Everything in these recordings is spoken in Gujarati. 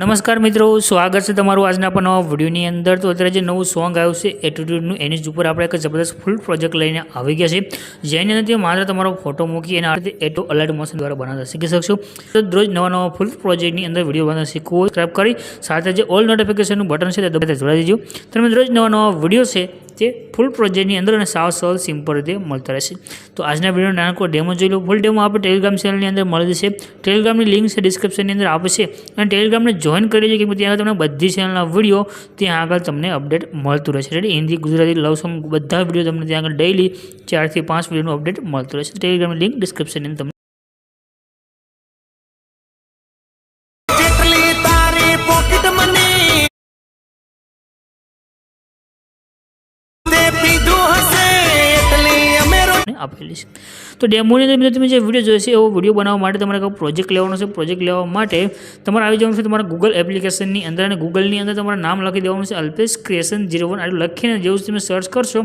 નમસ્કાર મિત્રો, સ્વાગત છે તમારું આજના પણ નવા વિડીયોની અંદર. તો અત્યારે જે નવું સોંગ આવ્યું છે એટીટ્યુડનું એની જ ઉપર આપણે એક જબરદસ્ત ફૂલ પ્રોજેક્ટ લઈને આવી ગયા છે જેની અંદર માત્ર તમારો ફોટો મૂકી અને આ રીતે એટો અલર્ટ મોશન દ્વારા બનાવતા શીખી શકશો. તો રોજ નવા નવા ફૂલ પ્રોજેક્ટની અંદર વીડિયો બનાવતા શીખવું સબસ્ક્રાઈબ કરી, સાથે જે ઓલ નોટિફિકેશનનું બટન છે તે દબાવી જોડાઈ દેજો. તમે રોજ નવા નવા વીડિયો છે તે ફૂલ પ્રોજેક્ટની અંદર અને સાવ સરળ સિમ્પલ રીતે મળતા રહેશે. તો આજના વીડિયો નાનકો ડેમો જોઈ લો. ફૂલ ડેમો આપણે ટેલિગ્રામ ચેનલની અંદર મળી જશે. ટેલિગ્રામની લિંક છે ડિસ્ક્રિપ્શનની અંદર આપશે. અને ટેલિગ્રામને જોઈન કરી લેજો કે ત્યાં આગળ તમને બધી ચેનલના વીડિયો ત્યાં આગળ તમને અપડેટ મળતું રહેશે. એટલે હિન્દી, ગુજરાતી લવ સોંગ બધા વીડિયો તમને ત્યાં આગળ ડેઇલી ચારથી પાંચ વિડીયોનું અપડેટ મળતું રહેશે. ટેલિગ્રામની લિંક ડિસ્ક્રિપ્શનની અંદર આપેલી છે. તો ડેમોની અંદર મિત્રો તમે જે વીડિયો જોઈશે એવો વીડિયો બનાવવા માટે તમારે કોઈ પ્રોજેક્ટ લેવાનો છે. પ્રોજેક્ટ લેવા માટે તમારે આવી જવાનું છે તમારા ગૂગલ એપ્લિકેશનની અંદર અને ગૂગલની અંદર તમારે નામ લખી દેવાનું છે, અલ્પેશ ક્રિએશન જીરો વન આટલું લખીને જેવું તમે સર્ચ કરશો,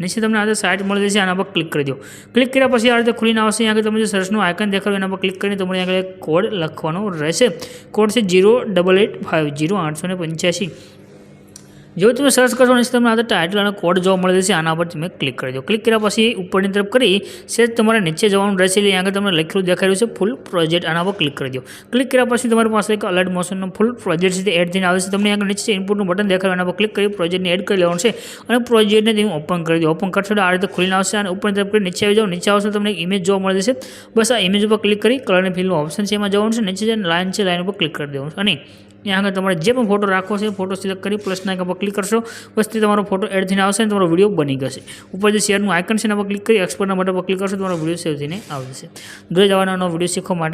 નીચે તમને આ સાઇટ મળી જશે, આના પર ક્લિક કરી દો. ક્લિક કર્યા પછી આ રીતે ખુલીને આવશે. અહીંયા આગળ તમે જે સર્ચનું આઇકન દેખાડો એના પર ક્લિક કરીને તમારે આગળ કોડ લખવાનો રહેશે. કોડ છે zero double eight five zero આઠસો ને પંચ્યાસી. જો તમે સર્ચ કરશો નહીં તમને આ ટાઇટલ અને કોડ જોવા મળે છે, આના પર તમે ક્લિક કરી દો. ક્લિક કર્યા પછી ઉપરની તરફ કરી, સેજ તમારે નીચે જવાનું રહેશે, એટલે આગળ તમને લખેલું દેખાઈ રહ્યું છે ફૂલ પ્રોજેક્ટ આના પર ક્લિક કરી દો. ક્લિક કર્યા પછી તમારી પાસે એક અલર્ટ મોશનનો ફૂલ પ્રોજેક્ટ છે, તે એડ થઈને આવે છે. તમને આગળ નીચે ઇનપુટનું બટન દેખાડો એના પર ક્લિક કરી પ્રોજેક્ટને એડ કરી લેવાનું છે, અને પ્રોજેક્ટને તમે ઓપન કરી દો. ઓપન કરશો આ રીતે ખુલીને આવશે, અને ઉપરની તરફ કરી નીચે આવી જાઓ. નીચે આવશે તમને ઇમેજ જોવા મળે છે, બસ આ ઇમેજ ઉપર ક્લિક કરી કલર અને ઓપ્શન છે, એમાં જવાનું છે, નીચે જઈને લાઇન છે લાઇન ઉપર ક્લિક કરી દેવાનું અને ત્યાં આગળ તમારે જે પણ ફોટો રાખવો છે ફોટો સિલેક્ટ કરી પ્લસના આઇકન પર ક્લિક કરશો. પછી તમારો ફોટો એડ થઈને આવશે અને તમારો વીડિયો બની જશે. ઉપર જે શેરનું આઇકન છે એના પર ક્લિક કરી એક્સપોર્ટના બટન પર ક્લિક કરશો, તમારો વીડિયો સેવ થઈને આવશે જશે. જોઈ જવાનો વીડિયો શીખવા માટે